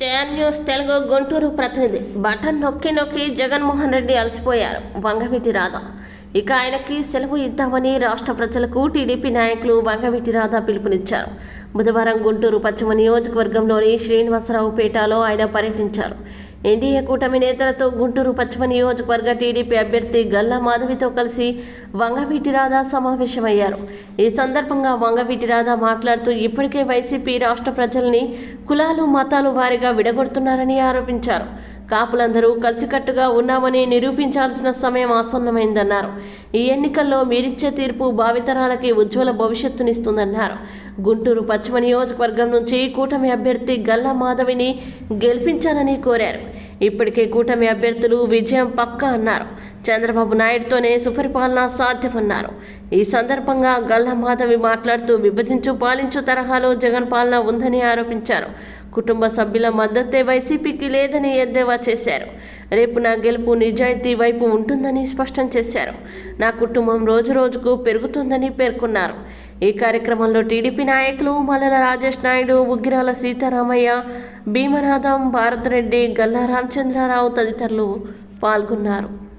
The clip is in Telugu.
జయన్ న్యూస్ తెలుగు గుంటూరు ప్రతినిధి. బటన్ నొక్కి నొక్కి జగన్మోహన్ రెడ్డి అలసిపోయారు. వంగవీటి రాధ. ఇక ఆయనకి సెలవు ఇద్దామని రాష్ట్ర ప్రజలకు టీడీపీ నాయకులు వంగవీటి రాధ పిలుపునిచ్చారు. బుధవారం గుంటూరు పశ్చిమ నియోజకవర్గంలోని శ్రీనివాసరావుపేటలో ఆయన పర్యటించారు. ఎన్డీఏ కూటమి నేతలతో గుంటూరు పశ్చిమ నియోజకవర్గ టీడీపీ అభ్యర్థి గల్లా మాధవితో కలిసి వంగవీటి రాధ సమావేశమయ్యారు. ఈ సందర్భంగా వంగవీటి రాధ మాట్లాడుతూ ఇప్పటికే వైసీపీ రాష్ట్ర ప్రజల్ని కులాలు మతాలు వారిగా విడగొడుతున్నారని ఆరోపించారు. కాపులందరూ కలిసికట్టుగా ఉన్నామని నిరూపించాల్సిన సమయం ఆసన్నమైందన్నారు. ఈ ఎన్నికల్లో మీరిచ్చే తీర్పు భావితరాలకి ఉజ్వల భవిష్యత్తునిస్తుందన్నారు. గుంటూరు పశ్చిమ నియోజకవర్గం నుంచి కూటమి అభ్యర్థి గల్లా మాధవిని గెలిపించాలని కోరారు. ఇప్పటికే కూటమి అభ్యర్థులు విజయం పక్కా అన్నారు. చంద్రబాబు నాయుడుతోనే సుపరిపాలన సాధ్యమన్నారు. ఈ సందర్భంగా గల్లా మాధవి మాట్లాడుతూ విభజించు పాలించు తరహాలో జగన్ పాలన ఉందని ఆరోపించారు. కుటుంబ సభ్యుల మద్దతే వైసీపీకి లేదని ఎద్దేవా చేశారు. రేపు నా గెలుపు నిజాయితీ వైపు ఉంటుందని స్పష్టం చేశారు. నా కుటుంబం రోజు రోజుకు పెరుగుతుందని పేర్కొన్నారు. ఈ కార్యక్రమంలో టీడీపీ నాయకులు మల్లెల రాజేష్ నాయుడు ఉగ్గిరాల సీతారామయ్య భీమనాథం భారతరెడ్డి గల్లా రామచంద్రారావు తదితరులు పాల్గొన్నారు.